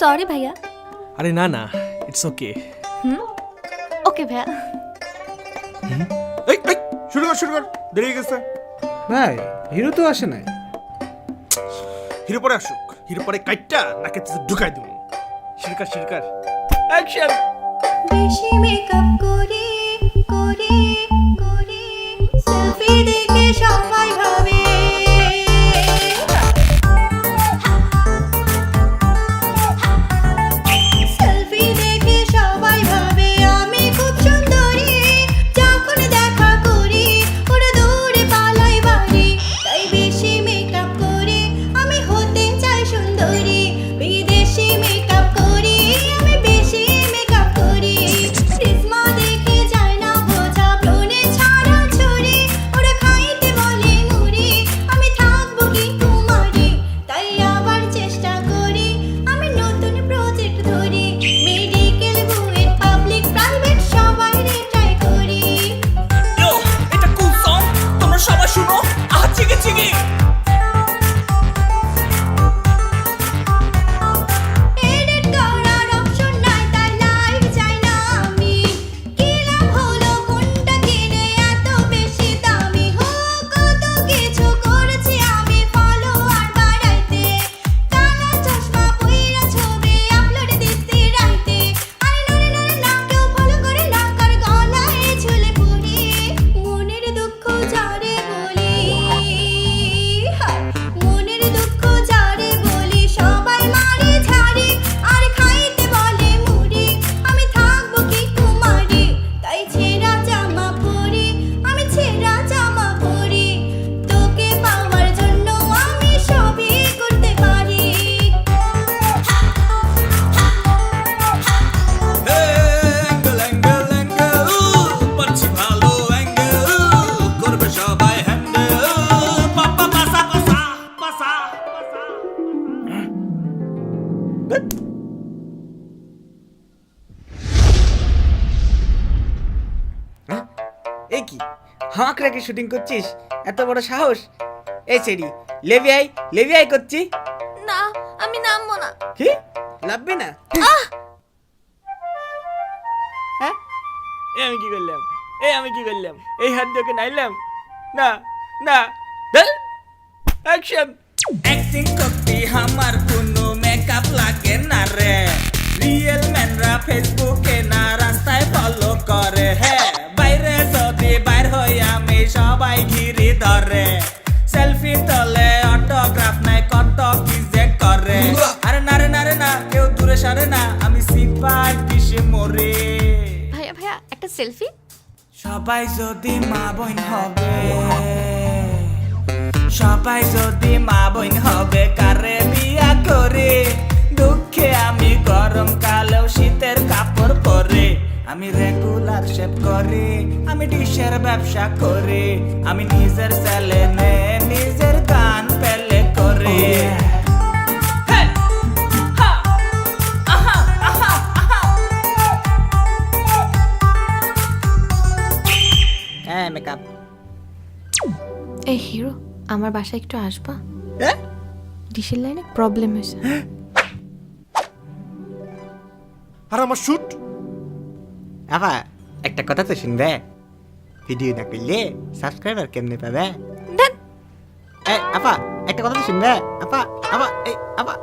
Sorry ভাইয়া আরে না না ইটস ওকে হুম ওকে ভাইয়া এই এই শুরু কর শুরু কর। দেরি হয়ে গেছে। ভাই হিরো তো আসে নাই। হিরো পরে আসুক। হিরো পরে কাইটটা নাকে ঢুকাই দেবো। শিরকার শিরকার। অ্যাকশন বেশি মেকআপ করে করে এই কি? হাঁক রেখে শুটিং করছিস? এত বড় সাহস? এই সেরি লেভিয়াই লেভিয়াই করছি? না আমি নামবো না। কি? লাভবে না? হ্যাঁ? এ আমি কি করলাম? এই আমি কি করলাম? এই হাত দিয়ে নাইলাম? না না। অ্যাকশন অ্যাক্টিং করতে আমার কোনো লাগে না রে। রিয়েল ম্যানরা ফেসবুকে না রাস্তায় ফলো করে হ্যাঁ বাইরে যদি বাইর হই আমি সবাই ঘিরে ধরে। সেলফি তোলে অটোগ্রাফ নাই কত কি যে করে। আরে না রে না রে না কেউ দূরে সরে না আমি সিপাই পিসে মরে। ভাইয়া ভাইয়া একটা সেলফি সবাই যদি মা বোন হবে সবাই যদি মা বোন হবে আমি রেগুলার শেপ করি আমি ডিশের ব্যবসা করি আমি নিজের চ্যালেনে নিজের গান পেলে করি। হ্যাঁ মেকআপ এই হিরো আমার বাসায় একটু আসবা? হ্যাঁ ডিশের লাইনে প্রবলেম হয়েছে। আর আমার শুট আপা একটা কথা তো শুনবে। ভিডিও না করলে সাবস্ক্রাইবার কেমনে পাবে। এই আপা একটা কথা তো শুনবে। আপা আপা এই আপা।